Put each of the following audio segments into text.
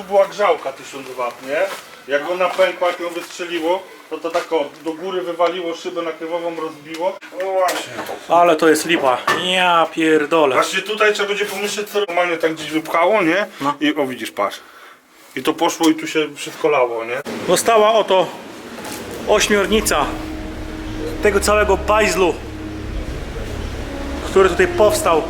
tu była grzałka 1000 W, nie? Jak ona pękła, jak ją wystrzeliło, to to tak o, do góry wywaliło, szybę nakrywową rozbiło. No właśnie. Ale to jest lipa. Ja pierdolę. Właśnie tutaj trzeba będzie pomyśleć, co normalnie tak gdzieś wypchało, nie? No. I o widzisz, patrz. I to poszło i tu się wszystko lało, nie? Została oto ośmiornica tego całego bajzlu, który tutaj powstał.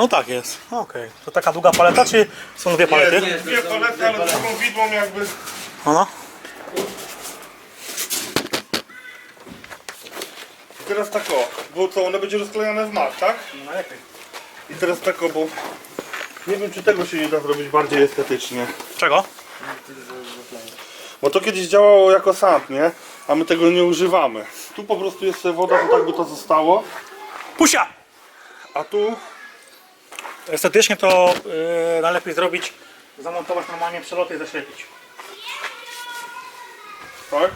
No tak jest. Okej. To taka długa paleta, czy są dwie palety? Dwie palety, ale taką widłą jakby... Ona? I teraz tak o, bo co, one będzie rozklejane w mat, tak? Najlepiej. I teraz tak o, bo... Nie wiem, czy tego się nie da zrobić bardziej estetycznie. Czego? Bo to kiedyś działało jako sand, nie? A my tego nie używamy. Tu po prostu jest sobie woda, to tak by to zostało. Pusia! A tu... Estetycznie to yy, najlepiej zrobić, zamontować normalnie przeloty i zaślepić. Tak?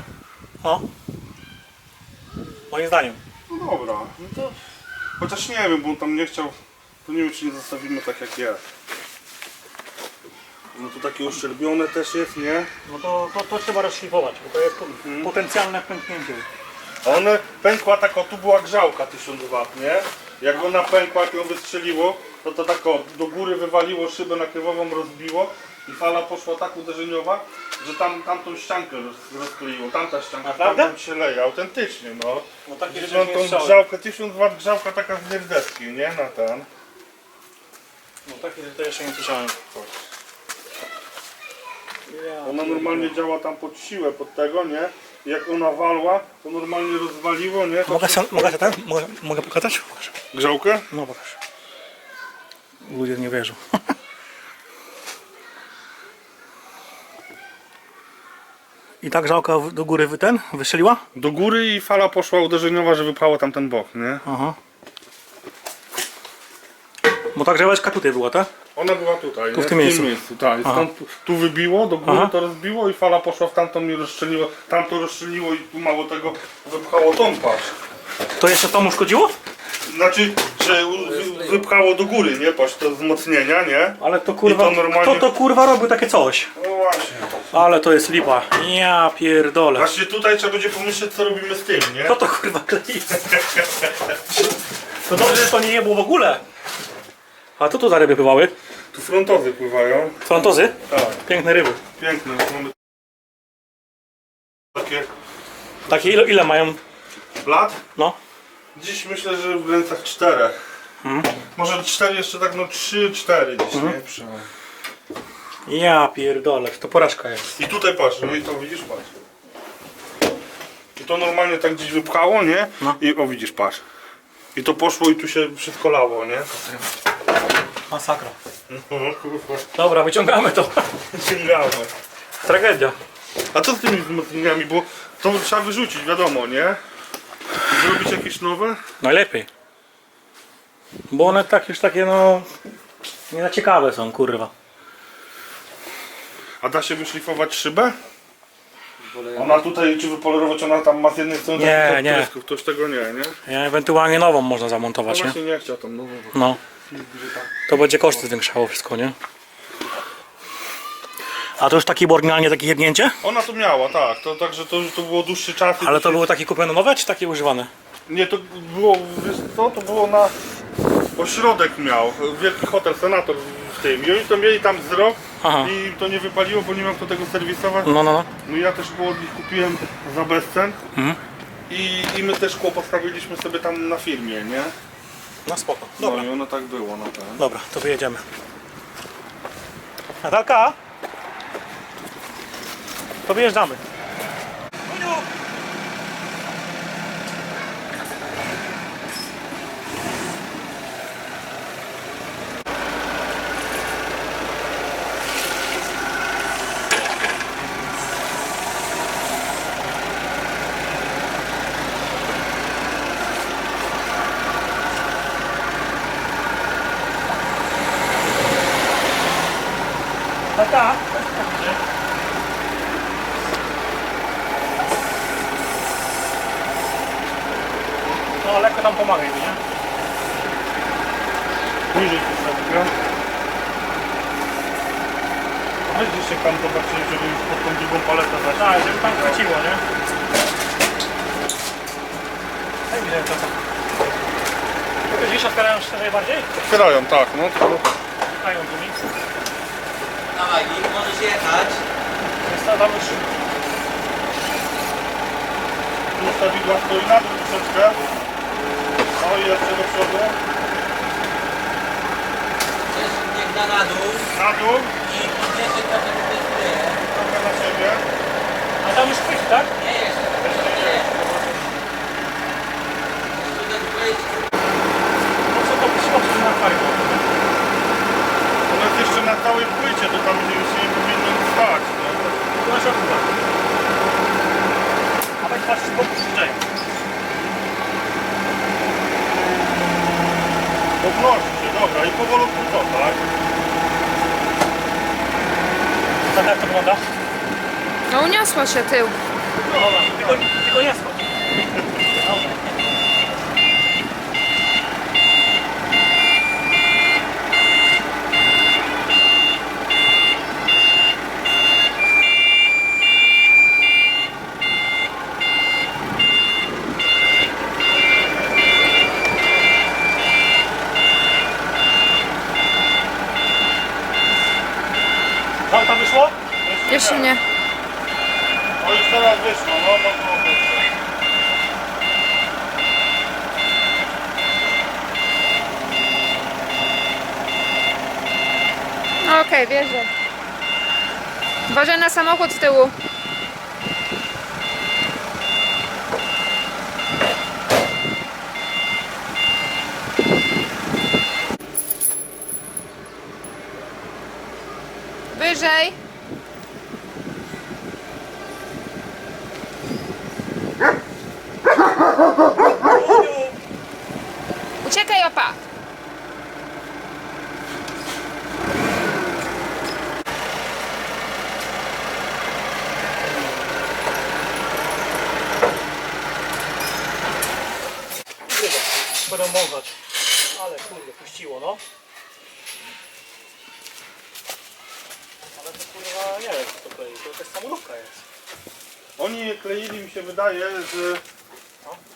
O. Moim zdaniem. No dobra, no to... Chociaż nie wiem, bo on tam nie chciał... To nie wiem, czy nie zostawimy tak jak jest. No to takie uszczerbione też jest, nie? No to, to, to trzeba rozszlifować, bo to jest po- potencjalne pęknięcie. A one pękła tak o, tu była grzałka 1000 W, nie? Jak ona pękła, jak ją wystrzeliło, to to tak o, do góry wywaliło, szybę nakrywową rozbiło i fala poszła tak uderzeniowa, że tam tamtą ściankę roz, rozkleiło, tamta ścianka, Naprawdę? tamtą się leje, autentycznie no. No takie rzeczy mam nie tą słyszałem. grzałkę, 1000 W grzałka taka z nierdeski, nie? Na ten. No takie rzeczy to jeszcze nie słyszałem. Ona normalnie działa tam pod siłę, pod tego, nie? I Jak ona walła, to normalnie rozwaliło, nie? To Mogę się, mogę się ten? Mogę, mogę pokazać? Grzałkę? No pokaż. Ludzie nie wierzą. I tak żałka do góry wy ten wystrzeliła? Do góry i fala poszła uderzeniowa, że wypchało tam ten bok, nie? Aha. Bo tak grzałeczka tutaj była, tak? Ona była tutaj, Tu nie? w tym miejscu. tak. Aha. stąd tu, wybiło, do góry Aha. to rozbiło i fala poszła w tamtą i rozstrzeliło. Tamto rozstrzeliło i tu mało tego wypchało tą patrz. To jeszcze to mu szkodziło? Znaczy, że u- wy- wypchało do góry, nie? Patrz, to wzmocnienia, nie? Ale to kurwa, I to normalnie- kto to kurwa robił takie coś? No właśnie. Ale to jest lipa. Ja pierdolę. Właśnie tutaj trzeba będzie pomyśleć, co robimy z tym, nie? Kto to kurwa klei? To dobrze, że to nie było w ogóle. A co tu za ryby pływały? Tu frontowy pływają. Frontozy? Tak, Piękne ryby. piękne. Mamy takie Takie ile, ile mają? blat. No. Dziś myślę, że w granicach czterech. Może cztery jeszcze tak, no trzy, cztery dziś, nie? Przy- Ja pierdolę, to porażka jest. I tutaj patrz, no i to widzisz, patrz. I to normalnie tak gdzieś wypchało, nie? No. I o widzisz, patrz. I to poszło i tu się wszystko lało, nie? Masakra. No kurwa, Dobra, wyciągamy to. sięgamy. Tragedia. A co z tymi wzmocnieniami, bo to trzeba wyrzucić, wiadomo, nie? Zrobić jakieś nowe? Najlepiej. Bo one tak już takie no... Nie na ciekawe są, kurwa. A da się wyszlifować szybę? Ona tutaj, czy wypolerować, ona tam ma z jednej strony Nie, nie. odprysków, Ktoś tego nie, nie? Ja ewentualnie nową można No zamontować, nie? właśnie nie chciał tam nową. No. To będzie koszty zwiększało wszystko, nie? A to już taki było oryginalnie takie jebnięcie? Ona to miała, tak. To także to, to było dłuższy czas. i Ale to się- były takie kupione nowe, czy takie używane? Nie, to było, wiesz co, to było na ośrodek miał, wielki hotel, senator w tym i oni to mieli tam z rok Aha. i to nie wypaliło, bo nie miał kto tego serwisować. No, no, no. No ja też szkło od nich kupiłem za bezcen Mhm. i, i my też szkło postawiliśmy sobie tam na firmie, nie? No spoko. No Dobra. i ono tak było na ten. Dobra, to wyjedziemy. Natalka? To. Tata? No, lekko tam pomagaj mi, nie? Niżej troszeczkę. Weź jeszcze tam zobaczyć, żeby już pod tą drugą paletę zacząć. Tak, żeby tam chwyciło, nie? Daj mi rękę. Te drzwi się otwierają się najbardziej? Otwierają, tak, no to Otwierają tu mi. Dawaj, Nik, możesz jechać. Jest tam już... tu stawidła stoi na dół troszeczkę. No i jeszcze do przodu. Chcesz niech da na dół Na dół, i podniesie trochę tutaj spryje. trochę na siebie. A tam już chwyci, tak? Nie jeszcze, jeszcze nie. Jeszcze tutaj wejść. No przychodzi na fajnie. Ono jest jeszcze na całej płycie, to tam się nie powinno stać. Na środku tak. A tak patrz z boku się, dobra, i powolutku to, tak? Tak jak to wygląda? No uniosła się tył. No dobra, tylko, tylko nie schodź. Dobra. Tam, tam wyszło? Jeszcze nie. O, już teraz wyszło, no, okej, wierzę. Uważaj na samochód z tyłu. Wyżej. Uciekaj, opa. Będą mąchać. Ale kurde, puściło no. Ale to kurwa nie wiem co to klei, to jakaś samolówka jest. Oni je kleili, mi się wydaje, że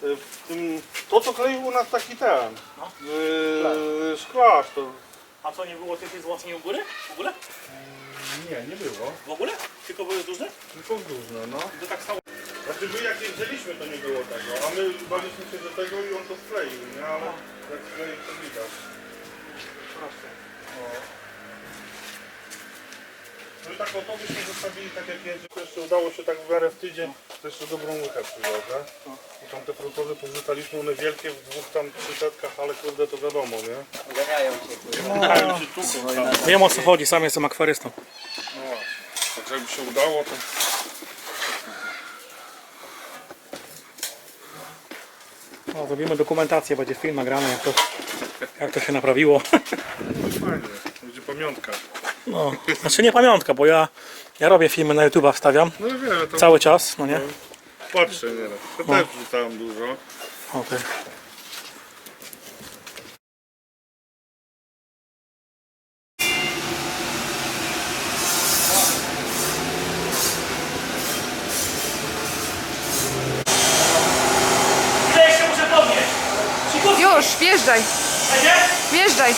y, w tym, to kleił u nas taki ten, No. yy, szklarz to... A co, nie było tych wzmocnień u góry? W ogóle? Nie, nie było, W ogóle? Tylko były duże? tylko różne, no. To tak samo. Znaczy my jak jeździliśmy to nie było tego, a my baliśmy się do tego i on to skleił, nie? Ale jak skleił to widać. No i tak o to byśmy zostawili tak jak jest, że jeszcze udało się tak w miarę w tydzień, to jeszcze dobrą łychę przywiozę. I tam te frutozy powrzucaliśmy, one wielkie w dwóch tam trzysetkach, ale kurde to wiadomo, nie? Ganiają cię, kurwa. Mają się tu, tam. Wiem o co chodzi, sam jestem akwarystą. No właśnie. Tak jakby się udało, to... No, zrobimy dokumentację, będzie film nagrany, jak to, jak to się naprawiło. Fajnie, będzie pamiątka. No, znaczy nie pamiątka, bo ja, ja robię filmy na YouTube, wstawiam No wiele, to cały czas, no nie? patrzę nieraz. To też wrzucałem dużo. Okej. Ile jeszcze muszę podnieść? Już, wjeżdżaj. będzie? Wjeżdżaj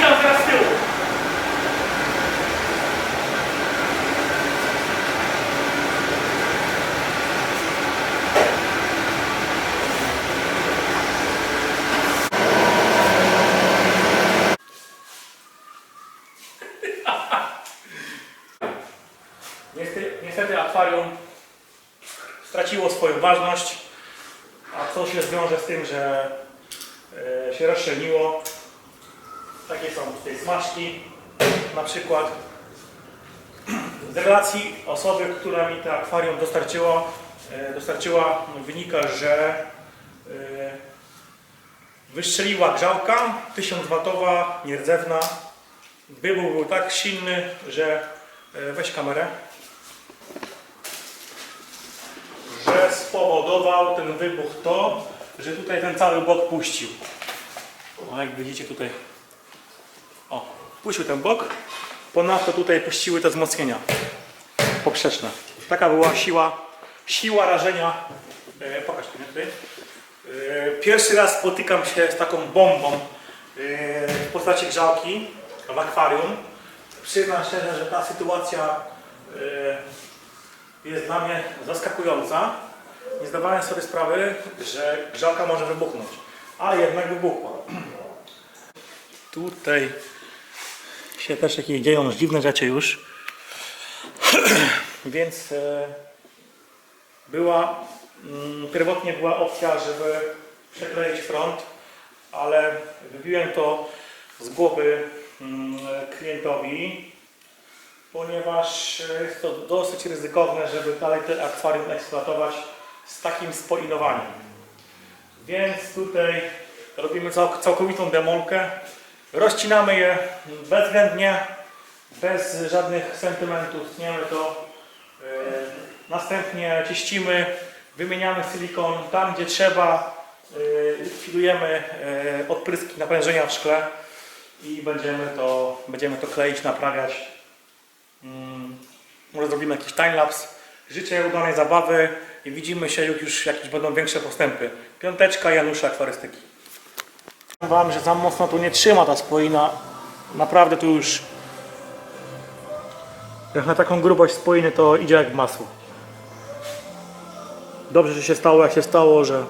tam teraz z tyłu. Niestety, niestety akwarium straciło swoją ważność, a co się zwiąże z tym, że e, się rozszczelniło. Takie są tutaj smaczki, na przykład z relacji osoby, która mi to akwarium dostarczyła, e, dostarczyła wynika, że e, wystrzeliła grzałka 1000 watowa, nierdzewna. Wybuch był tak silny, że e, weź kamerę, że spowodował ten wybuch to, że tutaj ten cały bok puścił. O, jak widzicie tutaj o, puścił ten bok. Ponadto tutaj puściły te wzmocnienia poprzeczne. Taka była siła, siła rażenia. E, pokaż mnie tutaj. E, pierwszy raz spotykam się z taką bombą e, w postaci grzałki w akwarium. Przyznam szczerze, że ta sytuacja e, jest dla mnie zaskakująca. Nie zdawałem sobie sprawy, że grzałka może wybuchnąć, ale jednak wybuchła. Tutaj się też jakieś dzieją dziwne rzeczy już. Więc e, była, mm, pierwotnie była opcja, żeby przekleić front, ale wybiłem to z głowy mm, klientowi, ponieważ jest to dosyć ryzykowne, żeby dalej ten akwarium eksploatować z takim spoilowaniem. Więc tutaj robimy cał- całkowitą demolkę. Rozcinamy je bezwzględnie, bez żadnych sentymentów. Tniemy to. e, Następnie czyścimy, wymieniamy silikon tam, gdzie trzeba. e, Likwidujemy e, odpryski naprężenia w szkle i będziemy to, będziemy to kleić, naprawiać. Mm, Może zrobimy jakiś timelapse. Życzę udanej zabawy i widzimy się jak już jakieś będą większe postępy. Piąteczka Janusza Akwarystyki. Wam, że za mocno tu nie trzyma ta spoina. Naprawdę tu już jak na taką grubość spoiny to idzie jak masło. Dobrze, że się stało jak się stało, że,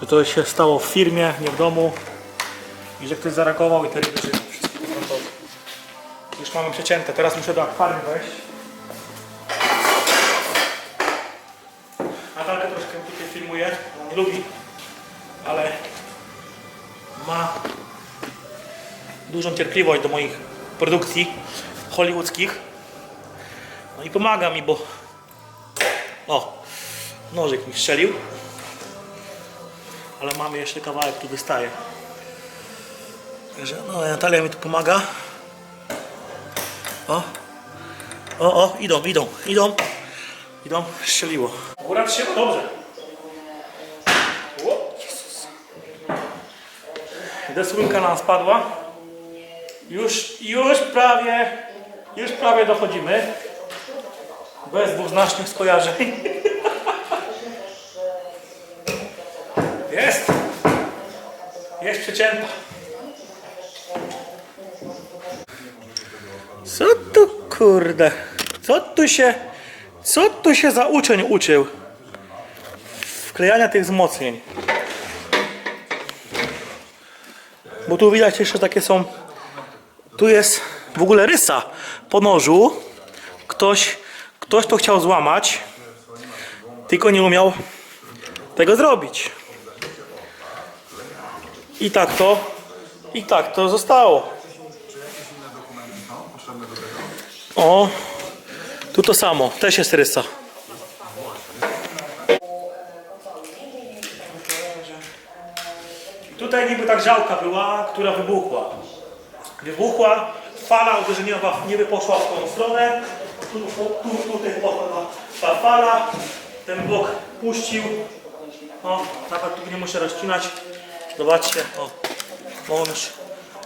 że to się stało w firmie, nie w domu i że ktoś zareagował i te ryby żyją. Wszystko. Już mamy przecięte, teraz muszę do akwarium wejść. Natalka troszkę tutaj filmuje, nie lubi, dużą cierpliwość do moich produkcji hollywoodzkich. No i pomaga mi, bo o, nożyk mi strzelił. Ale mamy jeszcze kawałek, tu wystaje. Także no, Natalia mi tu pomaga. O, o, o, idą, idą, idą, idą, strzeliło. Góra trzyma, dobrze. Jezus. Nam spadła. Już, już prawie, już prawie dochodzimy. Bez dwuznacznych skojarzeń. Jest. Jest przecięta. Co tu kurde? Co tu się, co tu się za uczeń uczył? Wklejania tych wzmocnień. Bo tu widać jeszcze takie są. Tu jest w ogóle rysa po nożu. Ktoś, ktoś to chciał złamać, tylko nie umiał tego zrobić. I tak to, i tak to zostało. O, tu to samo, też jest rysa. Tutaj niby ta grzałka była, która wybuchła. Wybuchła, fala uderzeniowa niby poszła w tą stronę, tu, tu, tutaj poszła ta, fala, ten blok puścił. O, nawet tu nie muszę rozcinać. Zobaczcie, o, bo on już,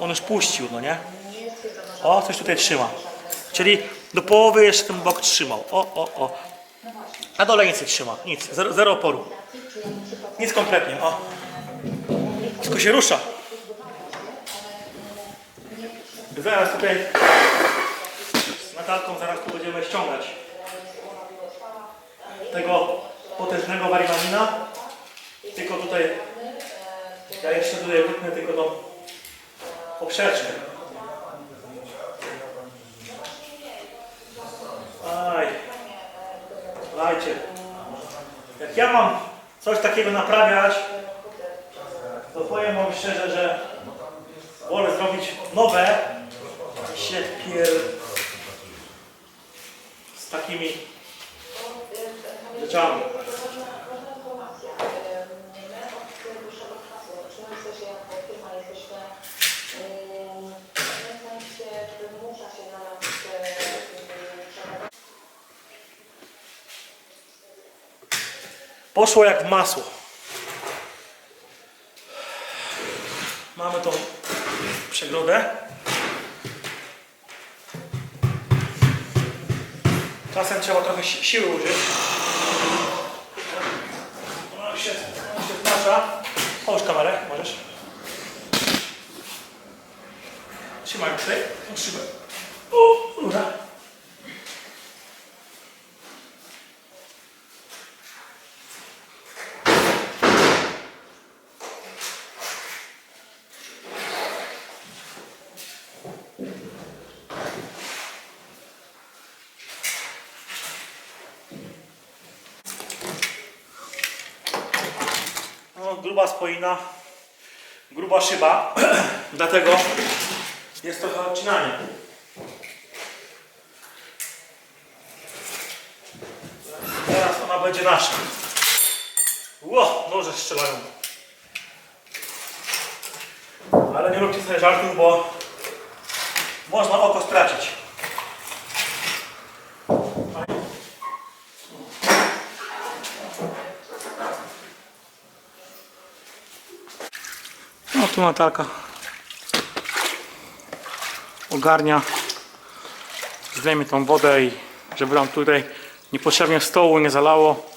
on już puścił, no nie? O, coś tutaj trzyma. Czyli do połowy jeszcze ten blok trzymał. O, o, o. Na dole nic nie trzyma, nic, zero, zero oporu. Nic kompletnie, o. Wszystko się rusza. Zaraz tutaj z Natalką zaraz tu będziemy ściągać tego potężnego warimanina. Tylko tutaj ja jeszcze tutaj wytnę tylko tą poprzeczkę. Aj, słuchajcie, jak ja mam coś takiego naprawiać, to powiem wam szczerze, że wolę zrobić nowe, się pier... z takimi rzeczami. Poszło jak w masło. Mamy tą przegrodę. Czasem trzeba trochę si- siły użyć. Ona się, ona się znasza. Połóż kamerę, możesz. Trzymaj tutaj, tą szybę. O, dobra. Spoina, gruba szyba, dlatego jest trochę odcinanie. Teraz ona będzie nasza. Ło, noże strzelają. Ale nie róbcie sobie żartów, bo można oko stracić. Tu Natalka ogarnia, zdejmie tą wodę i żeby nam tutaj niepotrzebnie stołu nie zalało.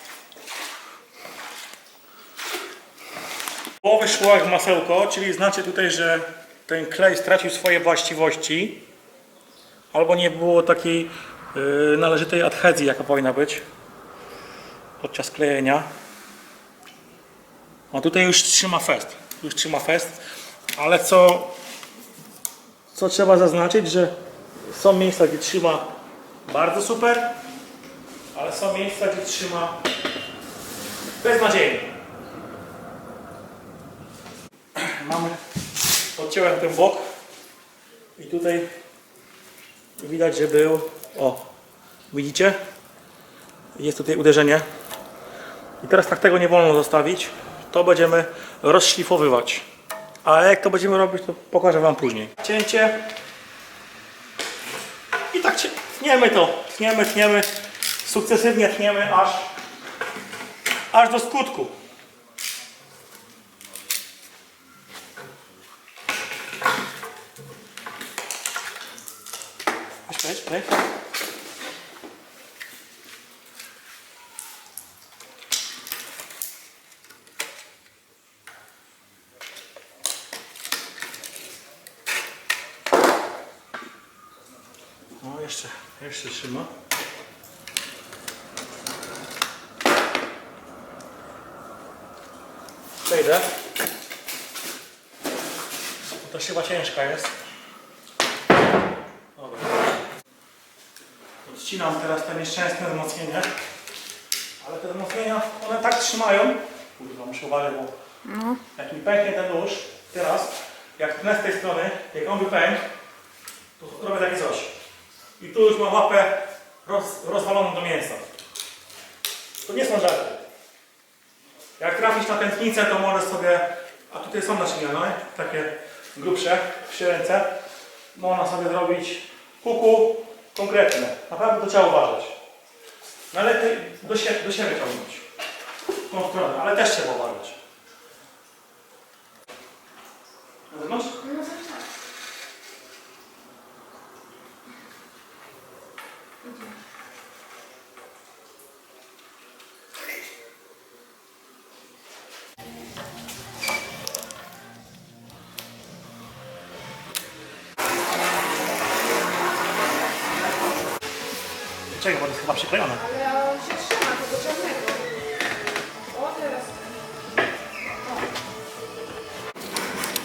Połowy szło jak masełko, czyli znaczy tutaj, że ten klej stracił swoje właściwości albo nie było takiej yy, należytej adhezji, jaka powinna być podczas klejenia. A tutaj już trzyma fest. Już trzyma fest. Ale co, co trzeba zaznaczyć, że są miejsca, gdzie trzyma bardzo super, ale są miejsca, gdzie trzyma beznadziejnie. Mamy, odciąłem ten bok i tutaj widać, że był, o, widzicie? Jest tutaj uderzenie. I teraz tak tego nie wolno zostawić. To będziemy rozszlifowywać. Ale jak to będziemy robić, to pokażę Wam później. Cięcie. I tak cię- tniemy to. Tniemy, tniemy. Sukcesywnie tniemy aż, aż do skutku. Weź, weź, weź. No jeszcze, jeszcze trzyma. Przejdę. To chyba ciężka jest. Dobra. Odcinam teraz te nieszczęsne wzmocnienie. Ale te wzmocnienia, one tak trzymają. Kurwa, muszę uważać, bo jak mi pęknie ten nóż, teraz, jak tnę z tej strony, jak on by pękł, to robię takie coś. Tu już mam łapę roz, rozwaloną do mięsa. To nie są żarty. Jak trafisz na tętnicę, to możesz sobie, a tutaj są naczynia, no, takie grubsze, przy ręce, można sobie zrobić kuku konkretne. Naprawdę to trzeba uważać. Najlepiej do, sie, do siebie ciągnąć. Tą stronę, ale też trzeba uważać. Na zewnątrz?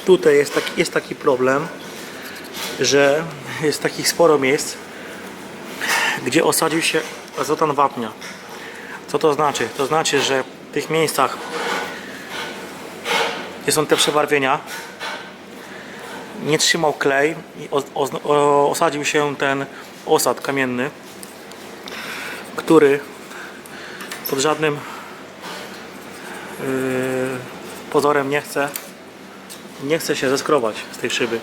Tutaj jest taki, jest taki problem, że jest takich sporo miejsc, gdzie osadził się azotan wapnia. Co to znaczy? To znaczy, że w tych miejscach, gdzie są te przebarwienia, nie trzymał klej i osadził się ten osad kamienny, który pod żadnym yy, pozorem nie chce nie chce się zeskrobać z tej szyby.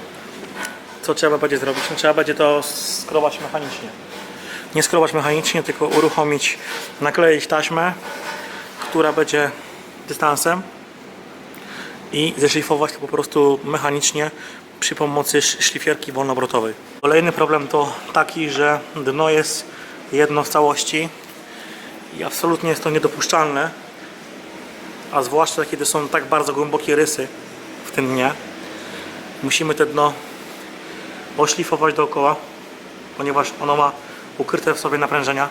Co trzeba będzie zrobić? No, trzeba będzie to skrobać mechanicznie. Nie skrobać mechanicznie, tylko uruchomić, nakleić taśmę, która będzie dystansem i zeszlifować to po prostu mechanicznie przy pomocy sz- szlifierki wolnobrotowej. Kolejny problem to taki, że dno jest jedno w całości i absolutnie jest to niedopuszczalne, a zwłaszcza kiedy są tak bardzo głębokie rysy tym dnie. Musimy te dno oszlifować dookoła, ponieważ ono ma ukryte w sobie naprężenia.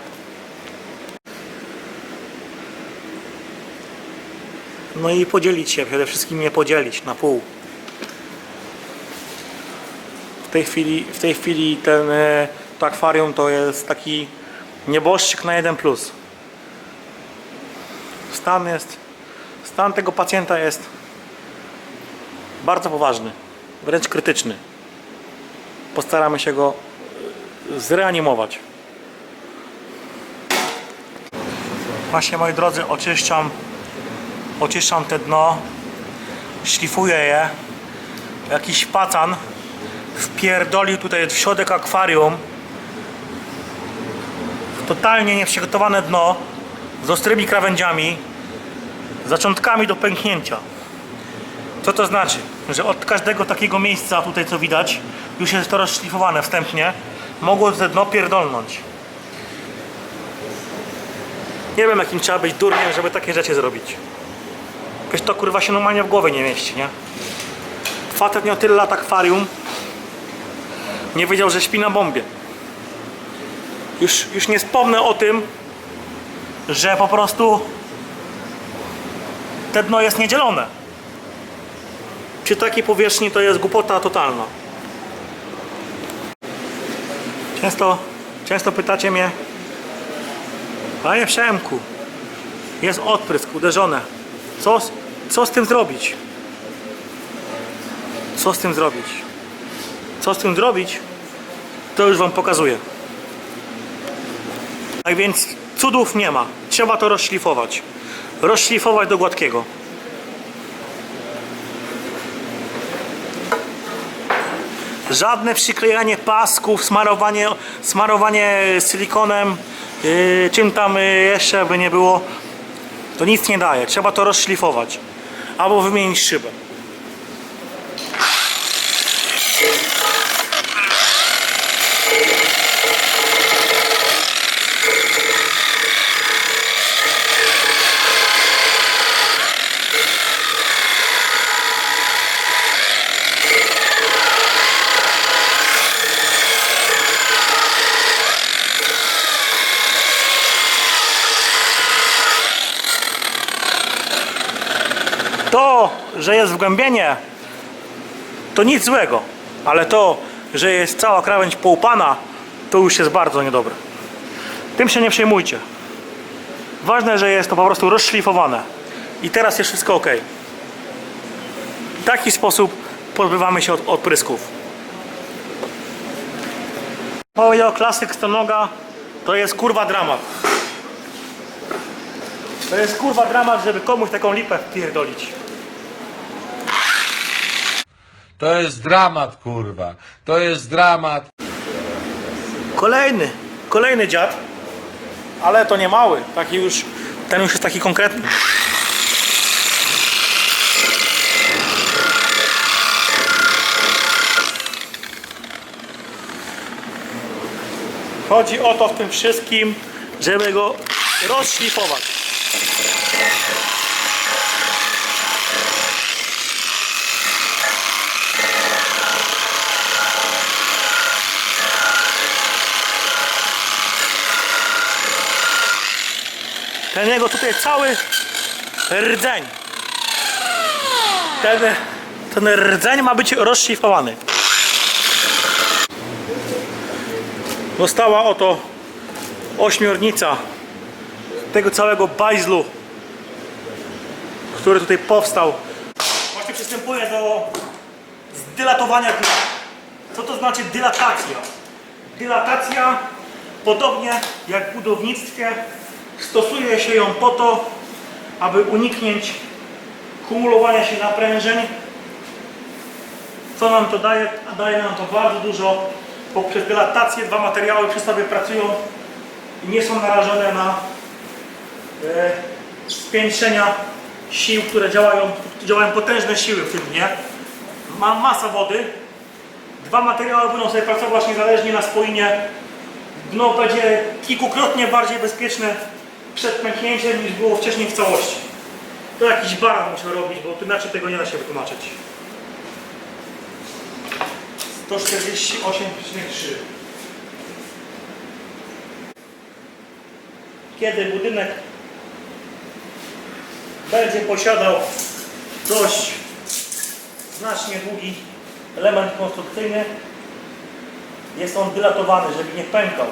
No i podzielić się, przede wszystkim nie podzielić na pół. W tej chwili, w tej chwili ten, e, to akwarium to jest taki nieboszczyk na 1 plus. Stan jest, stan tego pacjenta jest bardzo poważny, wręcz krytyczny. Postaramy się go y, zreanimować. Właśnie moi drodzy, oczyszczam, oczyszczam te dno, szlifuję je. Jakiś pacan wpierdolił tutaj w środek akwarium totalnie nieprzygotowane dno z ostrymi krawędziami, zaczątkami do pęknięcia. Co to znaczy? Że od każdego takiego miejsca, tutaj co widać, już jest to rozszlifowane wstępnie, mogło te dno pierdolnąć. Nie wiem jakim trzeba być durniem, żeby takie rzeczy zrobić. Przecież to kurwa się normalnie w głowie nie mieści, nie? Facet miał tyle lat akwarium, nie wiedział, że śpi na bombie. Już, już nie wspomnę o tym, że po prostu te dno jest niedzielone. Przy takiej powierzchni to jest głupota totalna. Często, często pytacie mnie, Panie Przemku, jest odprysk, uderzone. Co, co z tym zrobić? Co z tym zrobić? Co z tym zrobić? To już Wam pokazuję. Tak więc cudów nie ma. Trzeba to rozszlifować. Rozszlifować do gładkiego. Żadne przyklejanie pasków, smarowanie, smarowanie silikonem, yy, czym tam yy, jeszcze by nie było, to nic nie daje. Trzeba to rozszlifować. Albo wymienić szybę. To, że jest wgłębienie, to nic złego, ale to, że jest cała krawędź połupana, to już jest bardzo niedobre. Tym się nie przejmujcie. Ważne, że jest to po prostu rozszlifowane. I teraz jest wszystko ok. W taki sposób pozbywamy się od odprysków. Powiedział klasyk stonoga, to jest kurwa dramat. To jest kurwa dramat, żeby komuś taką lipę wpierdolić. To jest dramat, kurwa. To jest dramat. Kolejny, kolejny dziad, ale to nie mały, taki już, ten już jest taki konkretny. Chodzi o to w tym wszystkim, żeby go rozszlifować. Na niego tutaj cały rdzeń. Ten, ten rdzeń ma być rozszlifowany. Została oto ośmiornica tego całego bajzlu, który tutaj powstał. Właśnie przystępuję do zdylatowania. Co to znaczy dylatacja? Dylatacja, podobnie jak w budownictwie, stosuje się ją po to, aby uniknąć kumulowania się naprężeń. Co nam to daje? A Daje nam to bardzo dużo. Poprzez dylatację dwa materiały przy sobie pracują i nie są narażone na e, spiętrzenia sił, które działają, działają potężne siły w tym. Ma masa wody. Dwa materiały będą sobie pracować niezależnie na spoinie. Dno będzie kilkukrotnie bardziej bezpieczne przed pęknięciem niż było wcześniej w całości. To jakiś baran musiał robić, bo inaczej tego nie da się wytłumaczyć. 148,3 Kiedy budynek będzie posiadał dość znacznie długi element konstrukcyjny, jest on dylatowany, żeby nie pękał.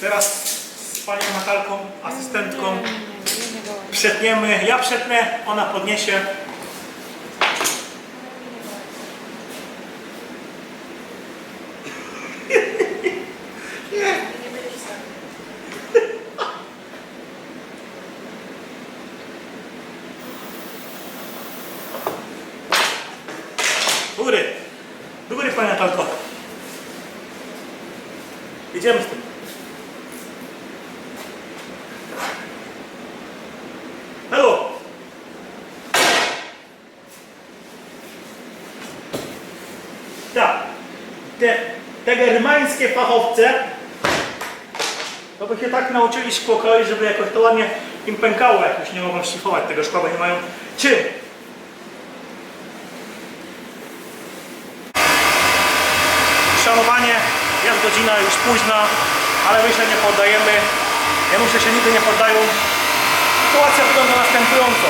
Teraz z panią Natalką, asystentką, przetniemy. Ja przetnę, ona podniesie. Do góry. Do góry, Pani Natalko. Jedziemy z tym. Halo. Tak. Te, te germańskie fachowce to by się tak nauczyli szkło żeby jakoś to ładnie im pękało, jak już nie mogą szlifować tego szkła, bo nie mają czym. Szanowanie, jest godzina już późna, ale my się nie poddajemy. Ja myślę, że się nigdy nie poddają. Sytuacja wygląda następująco.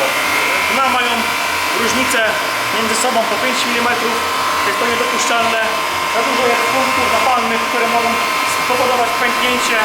Dna mają różnicę między sobą po 5 mm. Jest to niedopuszczalne. Za dużo jest punktów zapalnych, które mogą spowodować pęknięcie